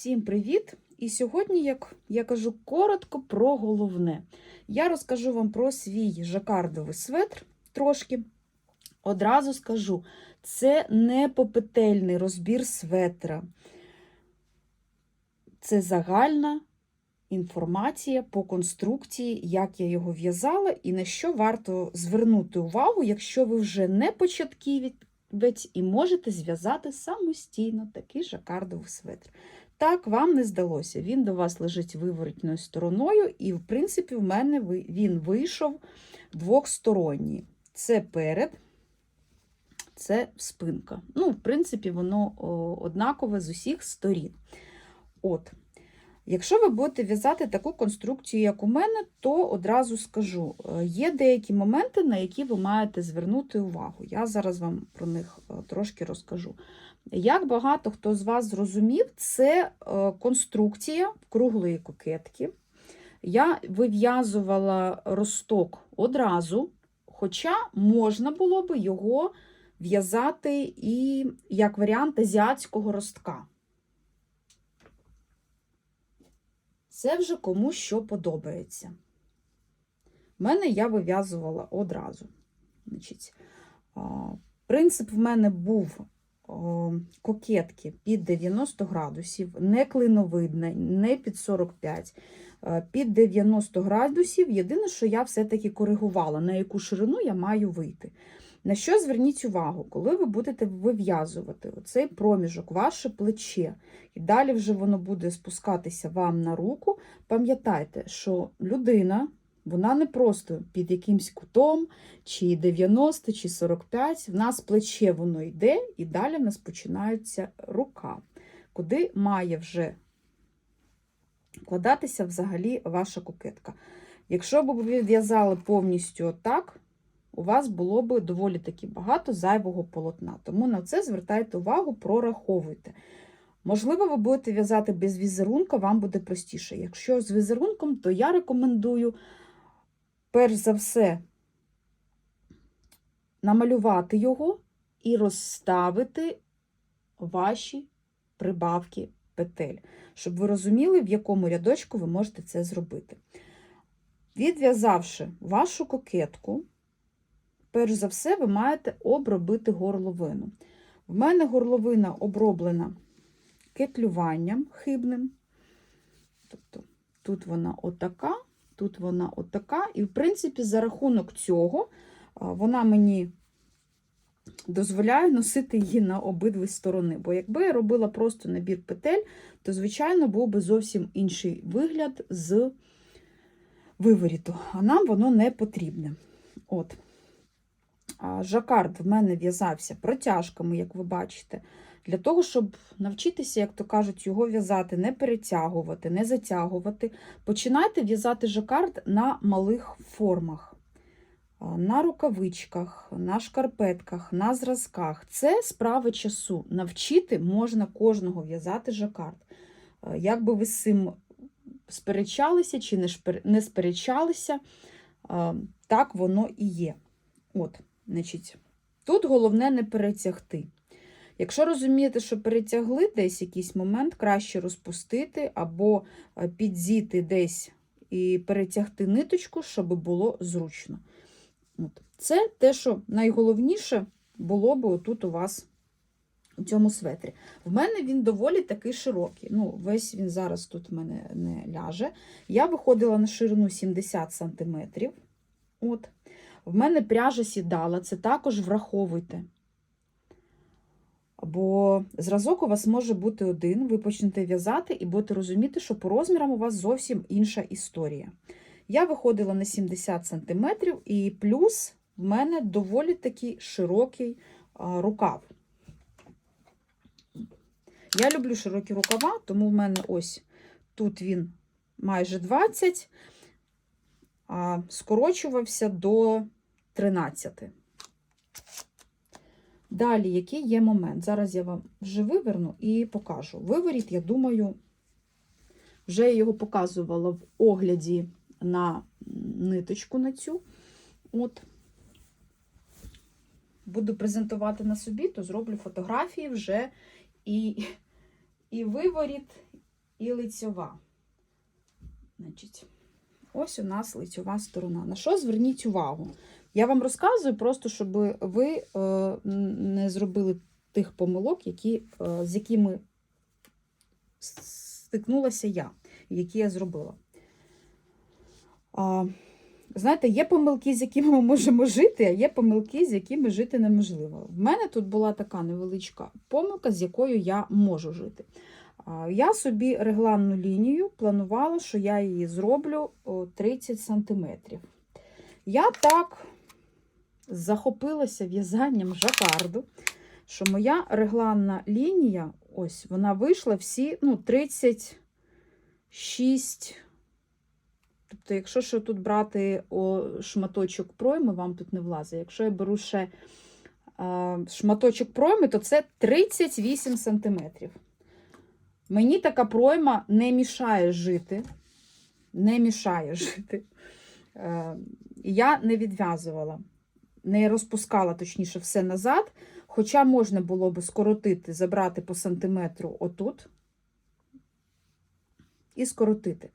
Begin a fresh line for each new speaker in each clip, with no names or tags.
Всім привіт! І сьогодні, як я кажу, коротко про головне. Я розкажу вам про свій жакардовий светр трошки. Одразу скажу, це не попетельний розбір светра. Це загальна інформація по конструкції, як я його в'язала, і на що варто звернути увагу, якщо ви вже не початківець і можете зв'язати самостійно такий жакардовий светр. Так, вам не здалося. Він до вас лежить виворотною стороною, і, в принципі, в мене він вийшов двохсторонній. Це перед, це спинка. Ну, в принципі, воно однакове з усіх сторін. От. Якщо ви будете в'язати таку конструкцію, як у мене, то одразу скажу: е, є деякі моменти, на які ви маєте звернути увагу. Я зараз вам про них е, трошки розкажу. Як багато хто з вас зрозумів, це е, конструкція круглої кокетки. Я вив'язувала росток одразу, хоча можна було би його в'язати і як варіант азіатського ростка. Це вже кому що подобається. В мене я вив'язувала одразу. Значить, принцип в мене був кокетки під 90 градусів, не клиновидна, не під 45, е, під 90 градусів. Єдине, що я все-таки коригувала, на яку ширину я маю вийти. На що зверніть увагу, коли ви будете вив'язувати оцей проміжок, ваше плече, і далі вже воно буде спускатися вам на руку. Пам'ятайте, що людина, вона не просто під якимсь кутом, чи 90, чи 45. В нас плече воно йде, і далі в нас починається рука, куди має вже вкладатися взагалі ваша кокетка. Якщо б ви в'язали повністю отак, у вас було б доволі таки багато зайвого полотна. Тому на це звертайте увагу, прораховуйте. Можливо, ви будете в'язати без візерунка, вам буде простіше. Якщо з візерунком, то я рекомендую, перш за все, намалювати його і розставити ваші прибавки петель, щоб ви розуміли, в якому рядочку ви можете це зробити. Відв'язавши вашу кокетку, перш за все, ви маєте обробити горловину. В мене горловина оброблена кетлюванням хибним. Тобто тут вона отака, тут вона отака. І, в принципі, за рахунок цього вона мені дозволяє носити її на обидві сторони. Бо якби я робила просто набір петель, то, звичайно, був би зовсім інший вигляд з виворіту. А нам воно не потрібне. От. Жакард в мене в'язався протяжками, як ви бачите, для того, щоб навчитися, як то кажуть, його в'язати, не перетягувати, не затягувати. Починайте в'язати жакард на малих формах, на рукавичках, на шкарпетках, на зразках. Це справа часу. Навчити можна кожного в'язати жакард. Як би ви з цим сперечалися чи не сперечалися, так воно і є. От. Значить, Тут головне не перетягти. Якщо розумієте, що перетягли десь якийсь момент, краще розпустити або е, підзіти десь і перетягти ниточку, щоб було зручно. От. Це те, що найголовніше було б отут у вас у цьому светрі. В мене він доволі такий широкий. Ну, Весь він зараз тут в мене не ляже. Я виходила на ширину 70 см. От. В мене пряжа сідала, це також враховуйте. Бо зразок у вас може бути один, ви почнете в'язати і будете розуміти, що по розмірам у вас зовсім інша історія. Я виходила на 70 см, і плюс в мене доволі такий широкий рукав. Я люблю широкі рукава, тому в мене ось тут він майже 20, а скорочувався до 13. Далі, який є момент? Зараз я вам вже виверну і покажу. Виворіт, я думаю, вже я його показувала в огляді на ниточку на цю. От. Буду презентувати на собі, то зроблю фотографії вже і, і виворіт, і лицьова. Значить, ось у нас лицьова сторона. На що зверніть увагу? Я вам розказую просто, щоб ви е, не зробили тих помилок, які, е, з якими стикнулася я, які я зробила. А, знаєте, є помилки, з якими ми можемо жити, а є помилки, з якими жити неможливо. В мене тут була така невеличка помилка, з якою я можу жити. Я собі регланну лінію планувала, що я її зроблю 30 см. Я так захопилася в'язанням жакарду, що моя регланна лінія, ось вона вийшла всі ну, 36. Тобто, якщо що тут брати о, шматочок пройми, вам тут не влазить. Якщо я беру ще а, шматочок пройми, то це 38 сантиметрів. Мені така пройма не мішає жити. Не мішає жити. Е, я не відв'язувала, не розпускала, точніше, все назад. Хоча можна було би скоротити, забрати по сантиметру отут і скоротити.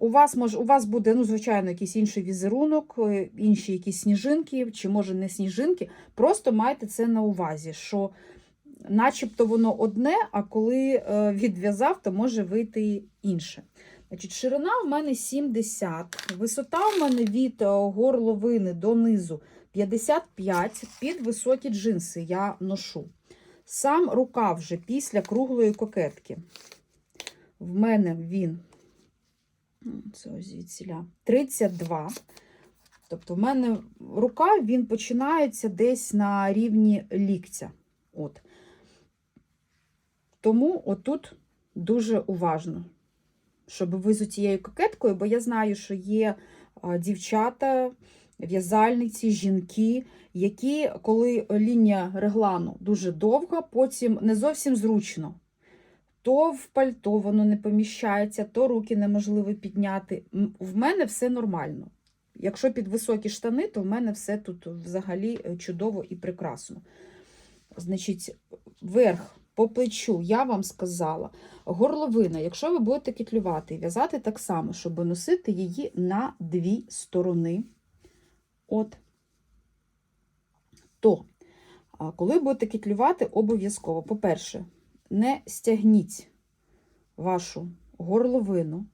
У вас, може, у вас буде, ну, звичайно, якийсь інший візерунок, е, інші якісь сніжинки, чи може не сніжинки. Просто майте це на увазі, що начебто воно одне, а коли е, відв'язав, то може вийти інше. Значить, ширина в мене 70, висота в мене від е, горловини до низу 55, під високі джинси я ношу. Сам рукав вже після круглої кокетки. В мене він це ось звідсіля, 32. Тобто, в мене рука він починається десь на рівні ліктя. От. Тому отут дуже уважно, щоб ви з цією кокеткою, бо я знаю, що є дівчата, в'язальниці, жінки, які, коли лінія реглану дуже довга, потім не зовсім зручно. То в пальто воно не поміщається, то руки неможливо підняти. В мене все нормально. Якщо під високі штани, то в мене все тут взагалі е, чудово і прекрасно. Значить, верх по плечу, я вам сказала, горловина, якщо ви будете кетлювати і в'язати так само, щоб носити її на дві сторони, от, то, коли будете кетлювати, обов'язково, по-перше, не стягніть вашу горловину,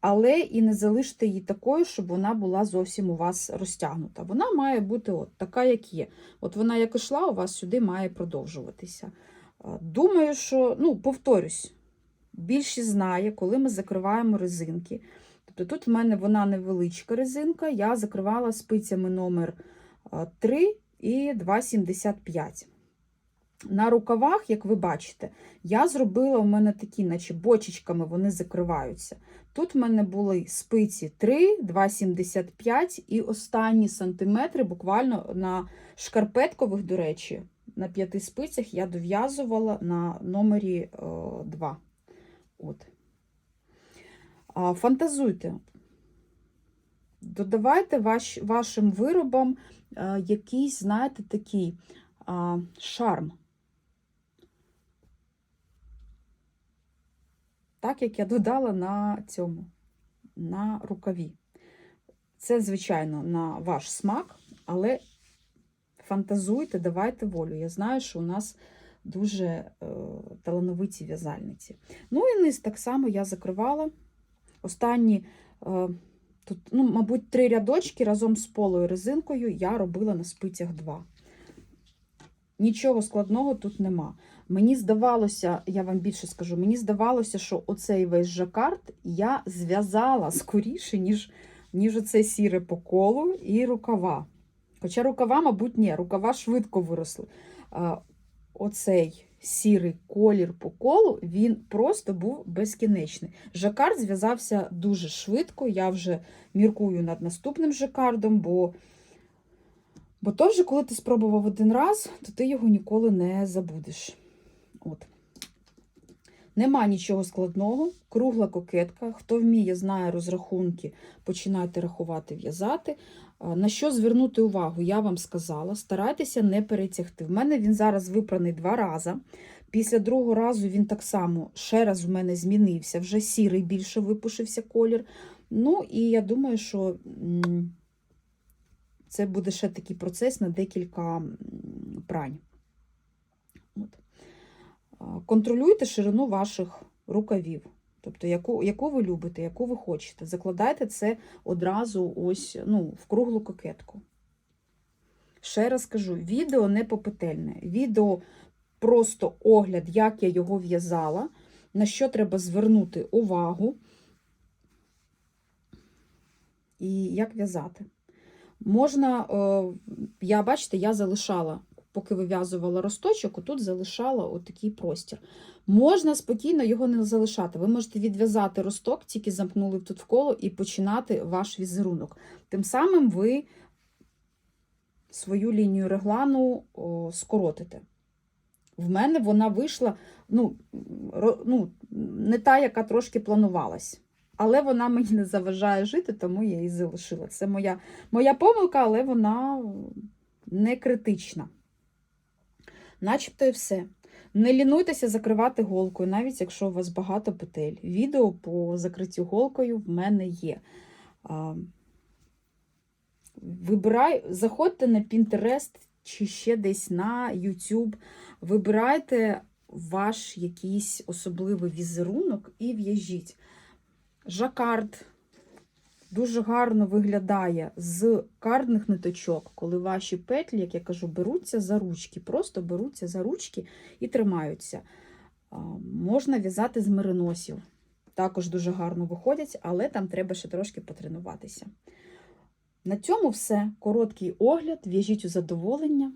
але і не залиште її такою, щоб вона була зовсім у вас розтягнута. Вона має бути от така, як є. От вона як ішла, у вас сюди має продовжуватися. Думаю, що, ну, повторюсь, більшість знає, коли ми закриваємо резинки. Тобто тут в мене вона невеличка резинка, я закривала спицями номер 3 і 2,75. На рукавах, як ви бачите, я зробила у мене такі, наче бочечками вони закриваються. Тут в мене були спиці 3, 2,75 і останні сантиметри, буквально на шкарпеткових, до речі, на п'яти спицях я дов'язувала на номері е, 2. От. Фантазуйте. Додавайте ваш, вашим виробам е, якийсь, знаєте, такий шарм. Так, як я додала на цьому, на рукаві. Це, звичайно, на ваш смак, але фантазуйте, давайте волю. Я знаю, що у нас дуже е, талановиті в'язальниці. Ну і низ так само я закривала. Останні, е, тут, ну, мабуть, три рядочки разом з полою резинкою я робила на спицях 2. Нічого складного тут нема. Мені здавалося, я вам більше скажу, мені здавалося, що оцей весь жакард я зв'язала скоріше, ніж, ніж оце сіре по колу і рукава. Хоча рукава, мабуть, ні, рукава швидко виросли. Оцей сірий колір по колу, він просто був безкінечний. Жакард зв'язався дуже швидко. Я вже міркую над наступним жакардом, бо Бо то вже, коли ти спробував один раз, то ти його ніколи не забудеш. От. Нема нічого складного, кругла кокетка. Хто вміє, знає розрахунки, починайте рахувати, в'язати. А, На що звернути увагу, я вам сказала, старайтеся не перетягти. В мене він зараз випраний два рази. Після другого разу він так само ще раз в мене змінився, вже сірий більше випушився колір. Ну, і я думаю, що це буде ще такий процес на декілька прань. От. Контролюйте ширину ваших рукавів. Тобто, яку, яку ви любите, яку ви хочете. Закладайте це одразу ось ну, в круглу кокетку. Ще раз кажу, відео не попетельне. Відео просто огляд, як я його в'язала, на що треба звернути увагу і як в'язати. Можна, е, я бачите, я залишала, поки вив'язувала росточок, отут залишала отакий простір. Можна спокійно його не залишати. Ви можете відв'язати росток, тільки замкнули тут в коло і починати ваш візерунок. Тим самим ви свою лінію реглану о, скоротите. В мене вона вийшла ну, ро- ну, не та, яка трошки планувалась. Але вона мені не заважає жити, тому я її залишила. Це моя, моя помилка, але вона не критична. Начебто і все. Не лінуйтеся закривати голкою, навіть якщо у вас багато петель. Відео по закриттю голкою в мене є. Вибирай, заходьте на Pinterest чи ще десь на YouTube, вибирайте ваш якийсь особливий візерунок і в'яжіть. Жакард дуже гарно виглядає з кардних ниточок, коли ваші петлі, як я кажу, беруться за ручки, просто беруться за ручки і тримаються. Можна в'язати з мериносів. Також дуже гарно виходять, але там треба ще трошки потренуватися. На цьому все. Короткий огляд. В'яжіть у задоволення.